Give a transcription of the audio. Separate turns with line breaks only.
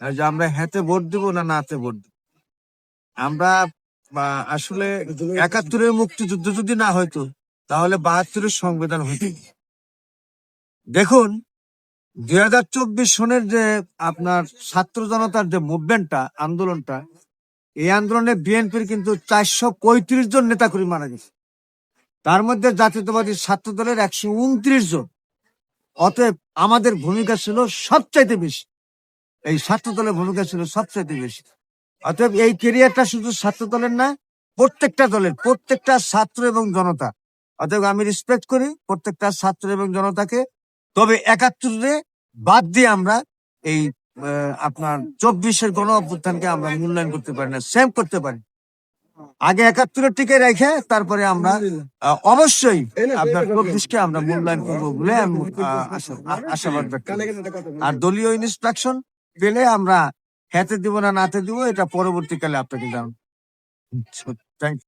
যে আমরা হ্যাতে ভোট দিব না নাতে ভোট দিব। আমরা আসলে একাত্তরের মুক্তিযুদ্ধ যদি না হইতো, তাহলে বাহাত্তরের সংবিধান হইত দেখুন, দুই হাজার চব্বিশ সনের যে আপনার ছাত্র জনতার যে মুভমেন্টটা, আন্দোলনটা, এই আন্দোলনে বিএনপির কিন্তু চারশো পঁয়ত্রিশ জন নেতাকর্মী মারা গেছে। তার মধ্যে জাতীয়তাবাদী ছাত্র দলের একশো উনত্রিশ জন। অতএব আমাদের ভূমিকা ছিল সবচাইতে বেশি। এই ছাত্র দলের ভূমিকা ছিল সবচেয়ে বেশি। অতএব এই কেরিয়ারটা শুধু ছাত্র দলের না প্রত্যেকটা দলের প্রত্যেকটা ছাত্র এবং জনতা। অতএব আমি রেসপেক্ট করি প্রত্যেকটা ছাত্র এবং জনতাকে। তবে একাত্তরে বাদ দিয়ে আমরা এই আপনার চব্বিশের গণ অভ্যুত্থানকে আমরা মূল্যায়ন করতে পারি না সেম করতে পারি। আগে একাত্তরের টিকে রেখে তারপরে আমরা অবশ্যই আপনার চব্বিশকে আমরা মূল্যায়ন করব বলে আশাবাদ ব্যক্ত আর দলীয় ইনস্ট্রাকশন পেলে আমরা হেতে দিব না নাতে দিব এটা পরবর্তীকালে আপনাকে জানাব। থ্যাংক